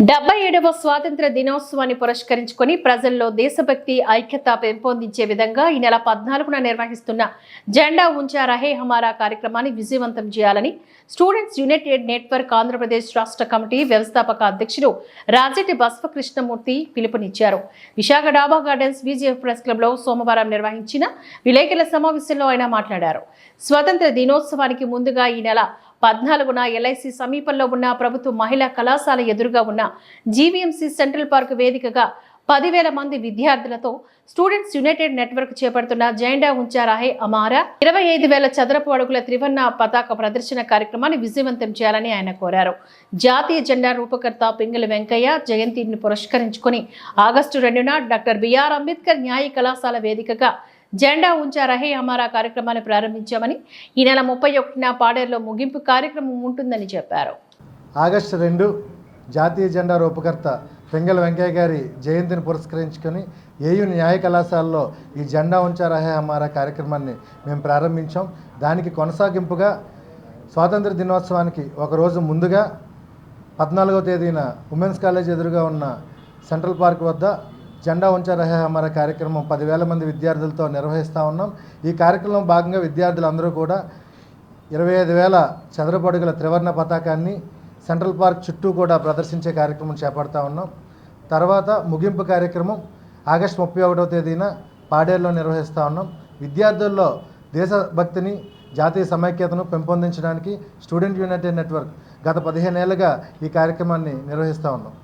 డెబ్బై ఏడవ స్వాతంత్ర దినోత్సవాన్ని పురస్కరించుకొని ప్రజల్లో దేశభక్తి ఐక్యత పెంపొందించే విధంగా ఈ నెల పద్నాలుగున నిర్వహిస్తున్న జెండా ఉంచా రహే హమారా కార్యక్రమాన్ని విజయవంతం చేయాలని స్టూడెంట్స్ యునైటెడ్ నెట్వర్క్ ఆంధ్రప్రదేశ్ రాష్ట్ర కమిటీ వ్యవస్థాపక అధ్యక్షుడు రాజెట్టి బసవకృష్ణమూర్తి పిలుపునిచ్చారు. విశాఖ డాబా గార్డెన్స్ విజిఎఫ్ ప్రెస్ క్లబ్లో సోమవారం నిర్వహించిన విలేకరుల సమావేశంలో ఆయన మాట్లాడారు. స్వాతంత్ర దినోత్సవానికి ముందుగా ఈ నెల పద్నాలుగున ఎల్ఐసి సమీపంలో ఉన్న ప్రభుత్వ మహిళా కళాశాల ఎదురుగా ఉన్న జీవీఎంసీ సెంట్రల్ పార్క్ వేదికగా పదివేల మంది విద్యార్థులతో స్టూడెంట్స్ యునైటెడ్ నెట్వర్క్ చేపడుతున్న జెండా ఉంచారాహే అమారా. ఇరవై ఐదు వేల చదరపు అడుగుల త్రివర్ణ పతాక ప్రదర్శన కార్యక్రమాన్ని విజయవంతం చేయాలని ఆయన కోరారు. జాతీయ జెండా రూపకర్త పింగళి వెంకయ్య జయంతిని పురస్కరించుకుని ఆగస్టు రెండున డాక్టర్ బిఆర్ అంబేద్కర్ న్యాయ కళాశాల వేదికగా జెండా ఉంచా రహే హమారా కార్యక్రమాన్ని ప్రారంభించామని ఈ నెల ముప్పై ఒకటిన పాడేరులో ముగింపు కార్యక్రమం ఉంటుందని చెప్పారు. ఆగస్టు రెండు జాతీయ జెండా రూపకర్త పెంగళ వెంకయ్య గారి జయంతిని పురస్కరించుకొని ఏయు న్యాయ కళాశాలలో ఈ జెండా ఉంచా రహే హమారా కార్యక్రమాన్ని మేము ప్రారంభించాం. దానికి కొనసాగింపుగా స్వాతంత్ర దినోత్సవానికి ఒకరోజు ముందుగా పద్నాలుగో తేదీన ఉమెన్స్ కాలేజ్ ఎదురుగా ఉన్న సెంట్రల్ పార్క్ వద్ద జెండా ఉంచా రహే హమారా కార్యక్రమం పదివేల మంది విద్యార్థులతో నిర్వహిస్తూ ఉన్నాం. ఈ కార్యక్రమంలో భాగంగా విద్యార్థులందరూ కూడా ఇరవై ఐదు వేల చదరపడుగుల త్రివర్ణ పతాకాన్ని సెంట్రల్ పార్క్ చుట్టూ కూడా ప్రదర్శించే కార్యక్రమం చేపడతా ఉన్నాం. తర్వాత ముగింపు కార్యక్రమం ఆగస్టు ముప్పై ఒకటవ తేదీన పాడేరులో నిర్వహిస్తూ ఉన్నాం. విద్యార్థుల్లో దేశభక్తిని జాతీయ సమైక్యతను పెంపొందించడానికి స్టూడెంట్ యునైటెడ్ నెట్వర్క్ గత పదిహేను ఈ కార్యక్రమాన్ని నిర్వహిస్తూ ఉన్నాం.